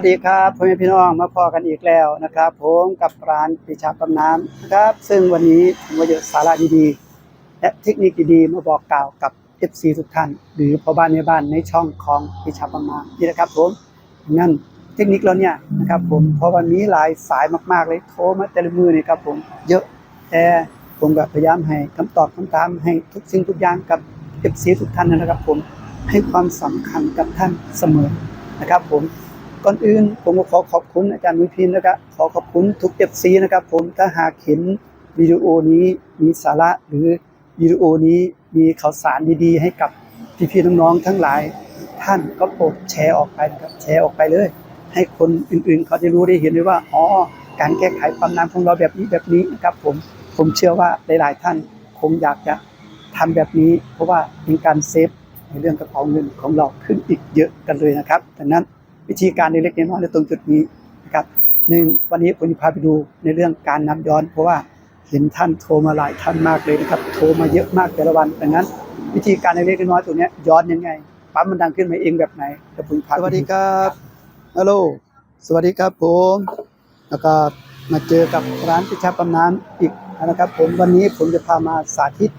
สวัสดีครับพ่อแม่พี่น้องมาพอกันอีกแล้วนะครับผมกับร้านปิชาปั๊มน้ำนะครับ ซึ่งวันนี้ผมก็จะสาระดีๆและเทคนิคดีๆมาบอกกล่าวกับ FC ทุกท่าน หรือพ่อบ้านในบ้านในช่องของปิชาปั๊มน้ำนี่นะครับผมงั้นเทคนิคเราเนี่ยนะครับผมเพราะวันนี้หลายสายมากๆเลยโทรมาแต่ละมือนี่ครับผมเยอะแต่ผมก็พยายามให้คำตอบคำถามให้ทุกสิ่งทุกอย่างกับ FC ทุกท่านนะครับผมให้ความสำคัญกับท่านเสมอนะครับผม ก่อนอื่นผมก็ขอขอบคุณอาจารย์วิพินนะครับขอขอบคุณทุกเอฟซีนะครับ ผมถ้าหากเห็นวิดีโอนี้มีสาระหรือวิดีโอนี้มีข่าวสารดีๆ ให้กับพี่ๆน้องๆทั้งหลาย ท่านก็โปรดแชร์ออกไปนะครับ แชร์ออกไปเลย ให้คนอื่นๆ เขาได้รู้ได้เห็นเลยว่าอ๋อการแก้ไขความน้ำของเราแบบนี้แบบนี้นะครับ ผมผมเชื่อว่าหลายๆท่านคงอยากจะทำแบบนี้ เพราะว่าเป็นการเซฟในเรื่องกระเป๋าเงินของเราขึ้นอีกเยอะกันเลยนะครับดังนั้น วิธีการเล็กๆน้อยๆในตรงจุดนี้นะครับหนึ่งวันนี้ผมจะพาไปดูในเรื่องการนับย้อน เพราะว่าเห็นท่านโทรมาหลายท่านมากเลยนะครับ โทรมาเยอะมากแต่ละวันดังนั้น วิธีการเล็กๆน้อยๆตัวนี้ยย้อนยังไงปั๊มมันดังขึ้นมาเองแบบไหนเดี๋ยวผมพาสวัสดีครับฮัลโหลสวัสดีครับผมแล้วก็มาเจอกับร้านพิชาปั๊มน้ำอีกนะครับผมวันนี้ผมจะพามาสาธิต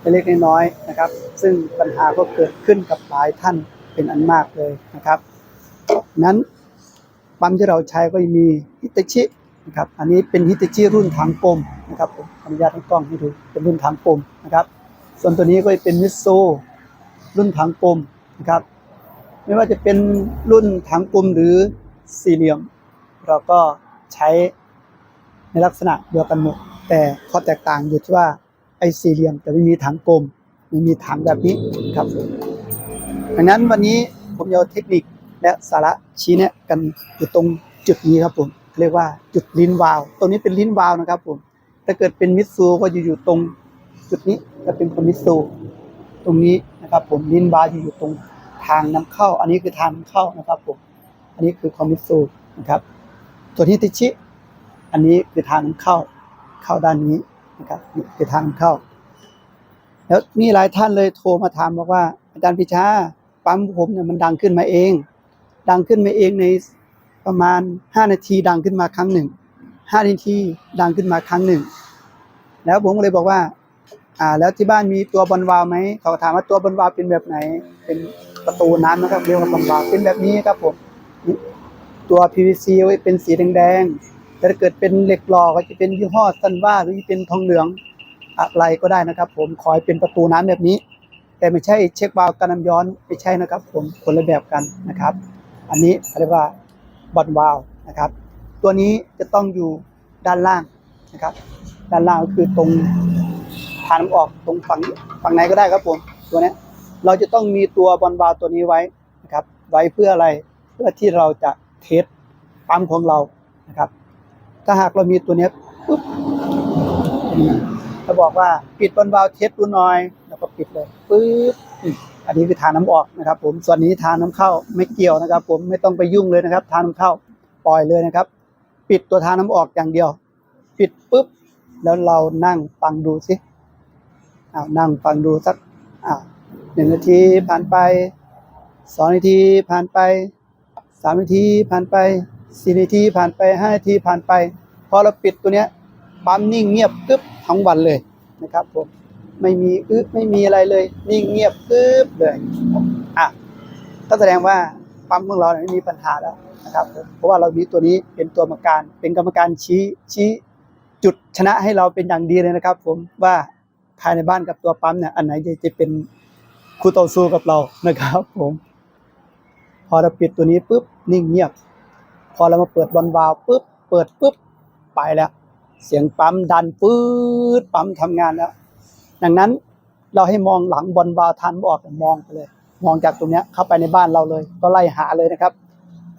เล็กๆน้อยๆนะครับ ซึ่งปัญหาก็เกิดขึ้นกับหลายท่านเป็นอันมากเลยนะครับ นั้นปั๊มที่เราใช้ก็มีฮิตาชินะครับ อันนี้เป็นฮิตาชิรุ่นถังกลมนะครับผมอนุญาตให้กล้องให้ดูเป็นรุ่นถังกลมนะครับ ส่วนตัวนี้ก็เป็นมิโซรุ่นถังกลมนะครับ ไม่ว่าจะเป็นรุ่นถังกลมหรือสี่เหลี่ยม เราก็ใช้ในลักษณะเดียวกันหมด แต่ข้อแตกต่างอยู่ที่ว่าไอ้สี่เหลี่ยมแต่ไม่มีถังกลมไม่มีถังแบบนี้ครับ ดังนั้นวันนี้ผมจะเอาเทคนิค และสาระชี้แนะกันอยู่ตรงจุดนี้ครับผมเรียกว่าจุดลิ้นวาล์วตรงนี้เป็นลิ้นวาล์วนะครับผมถ้าเกิดเป็นมิตซูก็อยู่อยู่ตรงจุดนี้จะเป็นคอมิตซูตรงนี้นะครับผมลิ้นวาวอยู่อยู่ตรงทางน้ำเข้า อันนี้คือทางนำเข้านะครับผมอันนี้คือคอมมิตซูนะครับตัวที่ติชิ อันนี้คือทางนำเข้าเข้าด้านนี้นะครับนี่คือทางเข้า แล้วมีหลายท่านเลยโทรมาถามบอกว่าอาจารย์พิชาปั๊มผมเนี่ยมันดังขึ้นมาเอง ดังขึ้นมาเองในประมาณ 5 นาทีดังขึ้นมาครั้งหนึ่ง5นาทีดังขึ้นมาครั้งหนึ่ง แล้วผมก็เลยบอกว่า อ่า แล้วที่บ้านมีตัวบอลวาล์วไหมเขาถามว่าตัวบอลวาล์วเป็นแบบไหน เป็นประตูน้ำนะครับเรียกว่าบอลวาล์วเป็นแบบนี้ครับผมตัว PVC ไว้เป็นสีแดงๆแต่ถ้าเกิดเป็นเหล็กหล่อก็จะเป็นยี่ห้อซันว่าหรือเป็นทองเหลืองอะไรก็ได้นะครับ ผมขอให้เป็นประตูน้ำแบบนี้ แต่ไม่ใช่เช็ควาล์วการน้ำย้อนไม่ใช่นะครับ ผมคนละแบบกันนะครับ อันนี้เขาเรียกว่าบอลวาลนะครับ ตัวนี้จะต้องอยู่ด้านล่างนะครับ ด้านล่างก็คือตรงทางน้ำออกตรงฝั่งฝั่งไหนก็ได้ครับผมตัวนี้เราจะต้องมีตัวบอลวาลตัวนี้ไว้นะครับ ไว้เพื่ออะไรเพื่อที่เราจะเทสปั๊มของเรานะครับ ถ้าหากเรามีตัวนี้ปุ๊บ จะบอกว่าปิดบอลวาล์วเทสดูหน่อย แล้วก็ปิดเลยปุ๊บอันนี้คือทางน้ำออกนะครับ ผมส่วนนี้ทางน้ำเข้าไม่เกี่ยวนะครับ ผมไม่ต้องไปยุ่งเลยนะครับ ทางน้ำเข้าปล่อยเลยนะครับ ปิดตัวทางน้ำออกอย่างเดียว ปิดปุ๊บแล้วเรานั่งฟังดูสิอ้าวนั่งฟังดูสักอ่าหนึ่งนาทีผ่านไปสองนาทีผ่านไปสามนาทีผ่านไปสี่นาทีผ่านไปห้านาทีผ่านไปพอเราปิดตัวเนี้ย ปั๊มนิ่งเงียบปึ๊บทั้งวันเลยนะครับผมไม่มีอึไม่มีอะไรเลย นิ่งเงียบปึ๊บเลยอะก็แสดงว่าปั๊มของเราเนี่ยไม่มีปัญหาแล้วนะครับผมเพราะว่าเรามีตัวนี้เป็นตัวกรรมการเป็นกรรมการชี้ชี้จุดชนะให้เราเป็นอย่างดีเลยนะครับ ผมว่าภายในบ้านกับตัวปั๊มเนี่ยอันไหนจะจะเป็นคู่ต่อสู้กับเรานะครับ ผม พอเราปิดตัวนี้ปุ๊บนิ่งเงียบ พอเรามาเปิดบอลวาล์วปุ๊บเปิดปุ๊บไปแล้ว เสียงปั๊มดันปื๊ดปั๊มทำงานแล้ว ดังนั้นเราให้มองหลังบอลวาวทันบออกมองไปเลย มองจากตรงเนี้ยเข้าไปในบ้านเราเลย ก็ไล่หาเลยนะครับ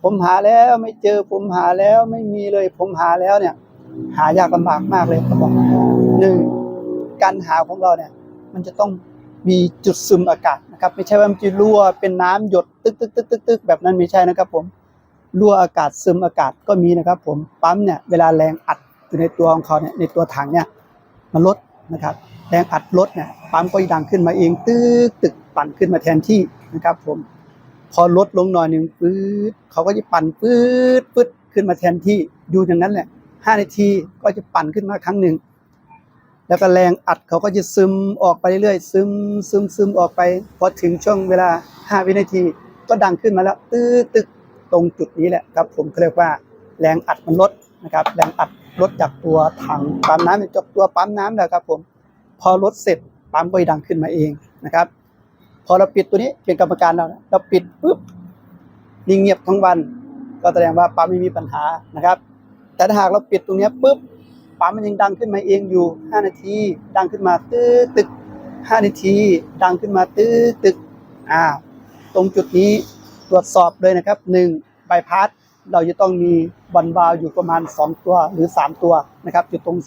ผมหาแล้วไม่เจอผมหาแล้วไม่มีเลย ผมหาแล้วเนี่ย หายากลำบากมากเลยเขาบอกหนึ่งการหาของเราเนี่ย มันจะต้องมีจุดซึมอากาศนะครับ ไม่ใช่ว่ามันจะรั่วเป็นน้ำหยดตึกตึกตึกตึกตึกแบบนั้นไม่ใช่นะครับ ผมรั่วอากาศซึมอากาศก็มีนะครับ ผมปั๊มเนี่ยเวลาแรงอัด อยู่ในตัวของเขาเนี่ยในตัวถังเนี่ยมันลดนะครับแรงอัดลดเนี่ยปั๊มก็ดังขึ้นมาเองตึกตึกปั่นขึ้นมาแทนที่นะครับผมพอลดลงหน่อยหนึ่งปื๊ดเขาก็จะปั่นปื๊ดปื๊ดขึ้นมาแทนที่อยู่อย่างนั้นแหละห้านาทีก็จะปั่นขึ้นมาครั้งหนึ่งแล้วก็แรงอัดเขาก็จะซึมออกไปเรื่อยๆซึมซึมซึมออกไปพอถึงช่วงเวลาห้าวินาที ก็ดังขึ้นมาแล้วตื้อตึกตรงจุดนี้แหละครับ ผมเขาเรียกว่าแรงอัดมันลด นะครับแรงอัดลดจากตัวถังปั๊มน้ำจากตัวปั๊มน้ำนะครับผมพอลดเสร็จปั๊มก็จะดังขึ้นมาเองนะครับ พอเราปิดตัวนี้เป็นกรรมการเราเราปิดปุ๊บนิ่งเงียบทั้งวัน ก็แสดงว่าปั๊มไม่มีปัญหานะครับ แต่ถ้าหากเราปิดตรงนี้ปุ๊บปั๊มมันยังดังขึ้นมาเองอยู่ 5 นาที ดังขึ้นมาตื้อตึก 5 นาที ดังขึ้นมาตื้อตึกอ่าตรงจุดนี้ตรวจสอบเลยนะครับ 1 ใบพัด เราจะต้องมีบอลวาล์วอยู่ประมาณ 2 ตัวหรือ 3 ตัวนะครับอยู่ตรง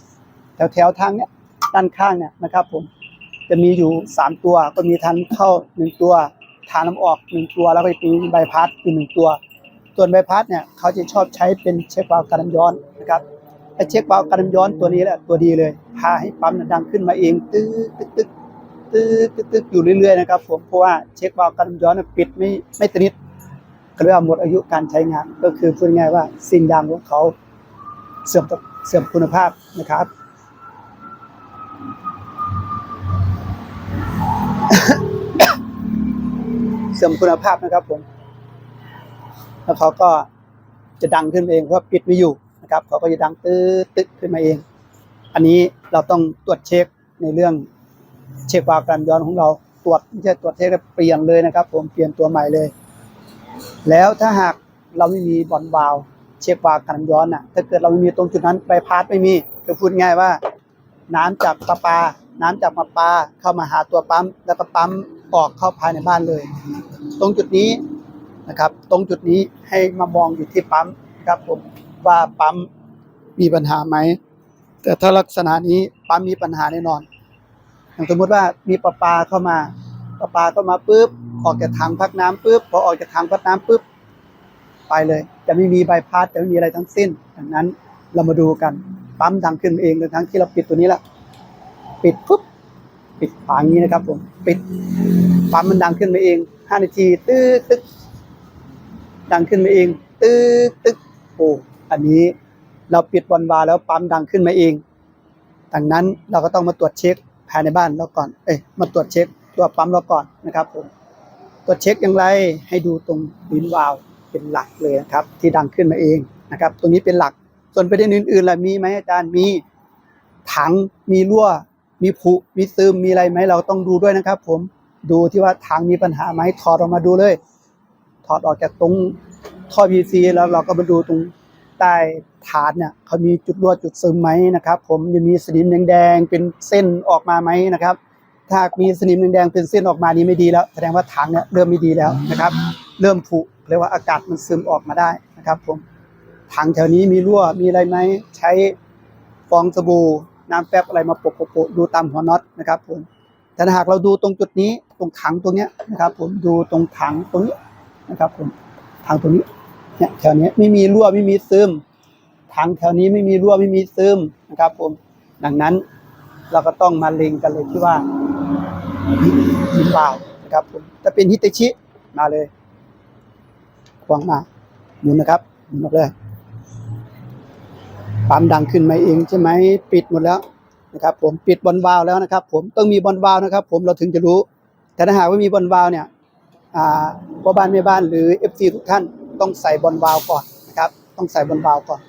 แถวแถวๆทางเนี้ยด้านข้างเนี่ยนะครับผมจะมีอยู่ 3 ตัวก็มีทางเข้า 1 ตัวทางน้ำออก 1 ตัว แล้วก็มีใบพัดอีกหนึ่งตัว ส่วนใบพัดเนี่ยเขาจะชอบใช้เป็นเช็ควาล์วการน้ำย้อนนะครับไอ้เช็ควาล์วการน้ำย้อนตัวนี้แหละตัวดีเลยพาให้ปั๊มดังขึ้นมาเองตึ๊กตึ๊กตึ๊กตึ๊กตึ๊กอยู่เรื่อยๆนะครับผมเพราะว่าเช็ควาล์วการน้ำย้อนปิดไม่ไม่สนิท เรียกว่าหมดอายุการใช้งาน ก็คือพูดง่ายว่าสิ่งยางของเขาเสื่อมเสื่อมคุณภาพนะครับ เสื่อมคุณภาพนะครับผม แล้วเขาก็จะดังขึ้นเองเพราะปิดไม่อยู่นะครับ เขาก็จะดังตื้อตึกขึ้นมาเอง อันนี้เราต้องตรวจเช็คในเรื่องเช็ควาล์วการย้อนของเราตรวจไม่ใช่ตรวจเช็คแล้วเปลี่ยนเลยนะครับ ผมเปลี่ยนตัวใหม่เลย แล้วถ้าหากเราไม่มีบอลวาล์วเช็ควาล์วการย้อนน่ะ ถ้าเกิดเราไม่มีตรงจุดนั้นใบพัดไม่มีก็พูดง่ายว่า น้ำจากประปาน้ำจากประปาเข้ามาหาตัวปั๊ม แล้วก็ปั๊มออกเข้าภายในบ้านเลย ตรงจุดนี้นะครับ ตรงจุดนี้ให้มามองอยู่ที่ปั๊มครับผมว่าปั๊มมีปัญหาไหม แต่ถ้าลักษณะนี้ปั๊มมีปัญหาแน่นอน อย่างสมมติว่ามีประปาเข้ามาประปาเข้ามาปุ๊บ ออกจากถังพักน้ำปุ๊บพอออกจากถังพักน้ำปุ๊บไปเลย จะไม่มีใบพัดจะไม่มีอะไรทั้งสิ้นดังนั้นเรามาดูกันปั๊มดังขึ้นเองโดยทั้งที่เราปิดตัวนี้ละปิดปุ๊บปิดฝางนี้นะครับผมปิดปั๊มมันดังขึ้นมาเองห้านาทีตึ๊กตึ๊กดังขึ้นมาเองตึ๊กตึ๊กโอ้อันนี้เราปิดบอลวาแล้วปั๊มดังขึ้นมาเองดังนั้นเราก็ต้องมาตรวจเช็คภายในบ้านเราก่อน เอ้ยมาตรวจเช็คตัวปั๊มเราก่อนนะครับผม ตรวจเช็คอย่างไรให้ดูตรงลิ้นวาวเป็นหลักเลยนะครับ ที่ดังขึ้นมาเองนะครับ ตรงนี้เป็นหลัก ส่วนประเด็นอื่นๆล่ะมีไหมอาจารย์มีถังมีรั่ว มีผุมีซึมมีอะไรไหมเราต้องดูด้วยนะครับ ผมดูที่ว่าถังมีปัญหาไหมถอดออกมาดูเลย ถอดออกจากตรงท่อ PVC แล้วเราก็มาดูตรงใต้ฐานเนี่ยเขามีจุดรั่วจุดซึมไหมนะครับ ผมจะมีสนิมแดงๆเป็นเส้นออกมาไหมนะครับ ถ้าหากมีสนิมแดงๆเป็นเส้นออกมานี้ไม่ดีแล้ว แสดงว่าถังเนี่ยเริ่มไม่ดีแล้วนะครับ เริ่มผุเรียกว่าอากาศมันซึมออกมาได้นะครับผมถังแถวนี้มีรั่วมีอะไรไหมใช้ฟองสบู่น้ำแป๊บอะไรมาโปะๆๆดูตามหัวน็อตนะครับผมแต่หากเราดูตรงจุดนี้ตรงถังตรงเนี้ยนะครับ ผมดูตรงถังตรงนี้นะครับผมถังตรงนี้เนี่ยแถวนี้ไม่มีรั่วไม่มีซึมถังแถวนี้ไม่มีรั่วไม่มีซึมนะครับ ผมดังนั้นเราก็ต้องมาเล็งกันเลยที่ว่า หินวานะครับผมถ้าเป็นฮิตาชิมาเลยควางมาหมุนนะครับหมุนออกเลยปั๊มดังขึ้นมาเองใช่ไหมปิดหมดแล้วนะครับ ผมปิดบอลวาลแล้วนะครับ ผมต้องมีบอลวาลนะครับ ผมเราถึงจะรู้ แต่ถ้าหากว่ามีบอลวาลเนี่ยอ่าพ่อบ้านแม่บ้านหรือ FC ทุกท่านต้องใส่บอลวาลก่อนนะครับ ต้องใส่บอลวาลก่อน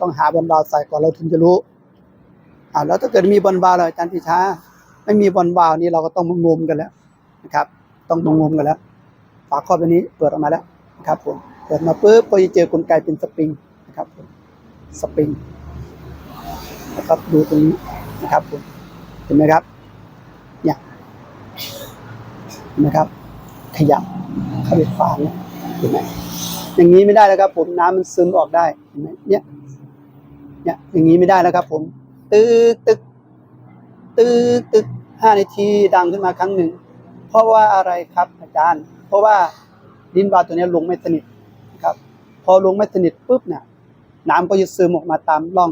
ต้องหาบอลวาลใส่ก่อนเราถึงจะรู้อ่าแล้วถ้าเกิดมีบอลวาลเลยอาจารย์พิชา ไม่มีบอลวาวนี่เราก็ต้องมางมกันแล้วนะครับ ต้องมางมกันแล้ว ฝาครอบอันนี้เปิดออกมาแล้วนะครับผมเปิดมาปุ๊บก็จะเจอกลไกเป็นสปริงนะครับผมสปริงนะครับดูตรงนี้นะครับผมเห็นไหมครับเนี่ยเห็นไหมครับ ขยับเข้าไปฝาเนี่ยเห็นไหมอย่างนี้ไม่ได้แล้วครับ ผมน้ำมันซึมออกได้เห็นไหมเนี่ยเนี่ยอย่างนี้ไม่ได้แล้วครับ ผมตึ๊กตึ๊ก ตึกตึกห้านาทีดังขึ้นมาครั้งหนึ่ง เพราะว่าอะไรครับอาจารย์ เพราะว่าดินวาวตัวนี้ลงไม่สนิทครับ พอลงไม่สนิทปุ๊บเนี่ยน้ำก็จะซึมออกมาตามร่อง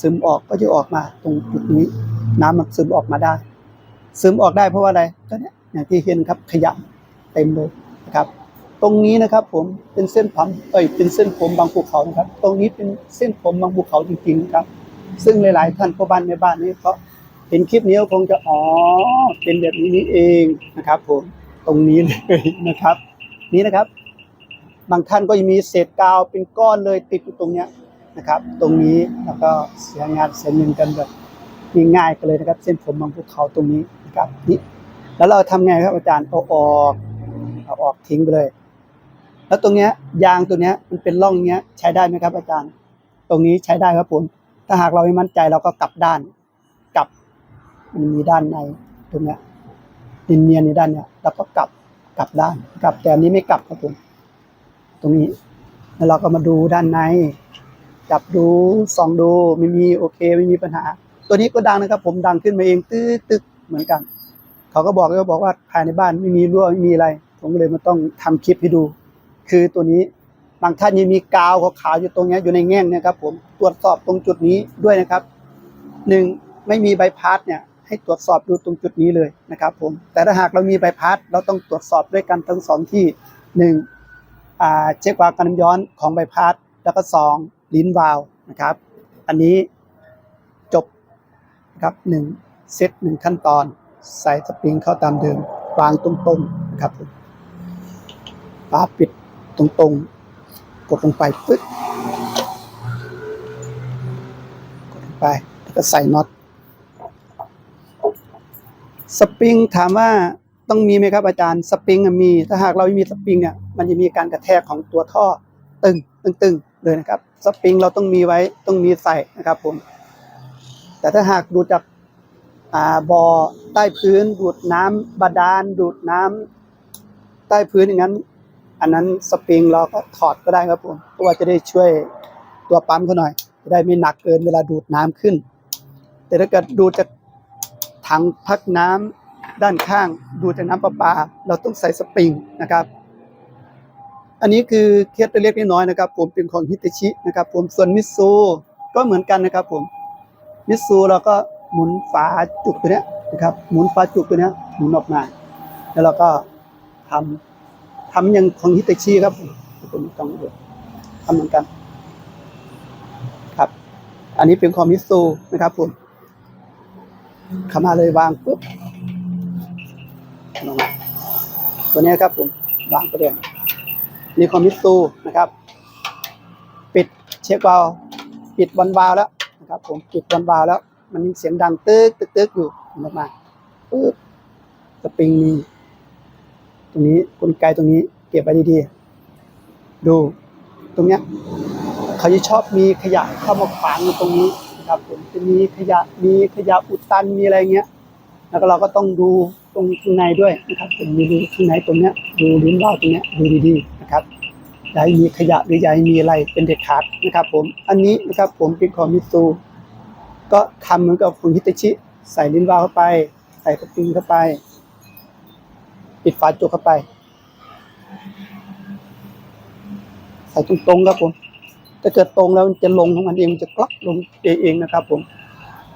ซึมออกก็จะออกมาตรงจุดนี้ น้ำมันซึมออกมาได้ ซึมออกได้เพราะว่าอะไรก็เนี่ยอย่างที่เห็นครับขยะเต็มเลยนะครับ ตรงนี้นะครับ ผมเป็นเส้นผมเอ้ยเป็นเส้นผมบางภูเขานะครับ ตรงนี้เป็นเส้นผมบางภูเขาจริงๆครับ ซึ่งหลาย ๆ ท่านพ่อบ้านในบ้านนี้เขา เห็นคลิปนี้คงจะอ๋อเป็นแบบนี้นี่เองนะครับผมตรงนี้เลยนะครับ นี่นะครับ บางท่านก็ยังมีเศษกาวเป็นก้อนเลยติดอยู่ตรงเนี้ยนะครับ ตรงนี้แล้วก็เสียงานเสียเงินกันแบบง่ายๆกันเลยนะครับ เส้นผมบางภูเขาตรงนี้นะครับนี่แล้วเราทำไงครับอาจารย์เอาออกเอาออกทิ้งไปเลย แล้วตรงเนี้ยยางตัวเนี้ยมันเป็นร่องเนี้ยใช้ได้ไหมครับ อาจารย์ ตรงนี้ใช้ได้ครับผมถ้าหากเราไม่มั่นใจเราก็กลับด้าน มันมีด้านในตรงเนี้ยดินเนียนในด้านเนี้ยเราก็กลับกลับด้าน กลับแต่อันนี้ไม่กลับครับผมตรงนี้ แล้วเราก็มาดูด้านในจับดูส่องดูไม่มีโอเคไม่มีปัญหา ตัวนี้ก็ดังนะครับ ผมดังขึ้นมาเองตึ๊กตึ๊กเหมือนกัน เขาก็บอกก็บอกว่าภายในบ้านไม่มีรั่วไม่มีอะไร ผมก็เลยมาต้องทำคลิปให้ดู คือตัวนี้บางท่านยังมีกาวขาวๆอยู่ตรงเนี้ยอยู่ในแง่งเนะครับ ผมตรวจสอบตรงจุดนี้ด้วยนะครับหนึ่งไม่มีใบพัดเนี่ย ให้ตรวจสอบดูตรงจุดนี้เลยนะครับผมแต่ถ้าหากเรามีใบพัดเราต้องตรวจสอบด้วยกันทั้งสองที่หนึ่งอ่าเช็คความกันน้ำย้อนของใบพัดแล้วก็สองลิ้นวาล์วนะครับ อันนี้จบนะครับหนึ่งเซตหนึ่งขั้นตอนใส่สปริงเข้าตามเดิมวางตรงๆนะครับผมฝาปิดตรงๆ กดลงไปปึ๊บกดลงไปแล้วก็ใส่น็อต สปริงถามว่าต้องมีไหมครับอาจารย์สปริงมี ถ้าหากเราไม่มีสปริงเนี่ยมันจะมีการกระแทกของตัวท่อตึงตึงตึงเลยนะครับสปริงเราต้องมีไว้ต้องมีใส่นะครับผมแต่ถ้าหากดูจากอ่าบ่อใต้พื้น ดูดน้ำบาดาลดูดน้ำใต้พื้นอย่างนั้น อันนั้นสปริงเราก็ถอดก็ได้ครับผมเพราะว่าจะได้ช่วยตัวปั๊มเขาหน่อยจะได้ไม่หนักเกินเวลาดูดน้ำขึ้น แต่ถ้าเกิดดูจาก ถังพักน้ำด้านข้างดูจากน้ำประปา เราต้องใส่สปริงนะครับ อันนี้คือเคสเล็กน้อยนะครับ ผมเป็นของฮิตาชินะครับ ผมส่วนมิซูก็เหมือนกันนะครับ ผมมิซูเราก็หมุนฝาจุกตัวนี้นะครับ หมุนฝาจุกตัวนี้หมุนออกมา แล้วเราก็ทำทำอย่างของฮิตาชิครับผมต้องดูทำเหมือนกัน ครับ อันนี้เป็นของมิซูนะครับผม ขามาเลยวางปุ๊บลงมาตัวนี้ครับผมวางประเด็นนี่ของมิตซูนะครับ ปิดเช็ควาลปิดวันวาล์วแล้วนะครับผมปิดวันวาล์วแล้ว มันมีเสียงดังตึกตึกตึกอยู่ออกมาปุ๊บสปริงมีตรงนี้กลไกตรงนี้เก็บไว้ดีๆ ดู ตรงเนี้ยเขาจะชอบมีขยะเข้ามาขวางอยู่ตรงนี้ นะครับ ผมจะมีขยะมีขยะอุดตันมีอะไรเงี้ย แล้วก็เราก็ต้องดูตรงข้างในด้วยนะครับผมมีดูข้างในตรงเนี้ยดูลิ้นว่าวตรงเนี้ยดูดีๆนะครับอย่าให้มีขยะหรืออย่าให้มีอะไรเป็นเด็ดขาดนะครับ ผมอันนี้นะครับผมเป็นของมิซูก็ทำเหมือนกับคุณฮิตาชิใส่ลิ้นว่าวเข้าไป ใส่สปริงเข้าไป ปิดฝาจุกเข้าไป ใส่ตรงๆครับผม ถ้าเกิดตรงแล้วมันจะลงของมันเองมันจะกลักลงเองนะครับ ผม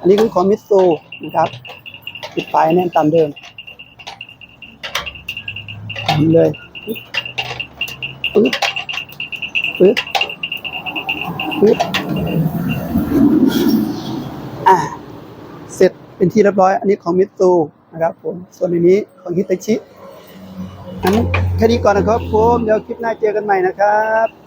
อันนี้คือของมิตซูนะครับปิดฝาให้แน่นตามเดิมทำเลยปึ๊บปึ๊บปึ๊บอ่าเสร็จเป็นที่เรียบร้อย อันนี้ของมิตซูนะครับ ผม ส่วนอันนี้ของฮิตาชิงั้นแค่นี้ก่อนนะครับผม เดี๋ยวคลิปหน้าเจอกันใหม่นะครับ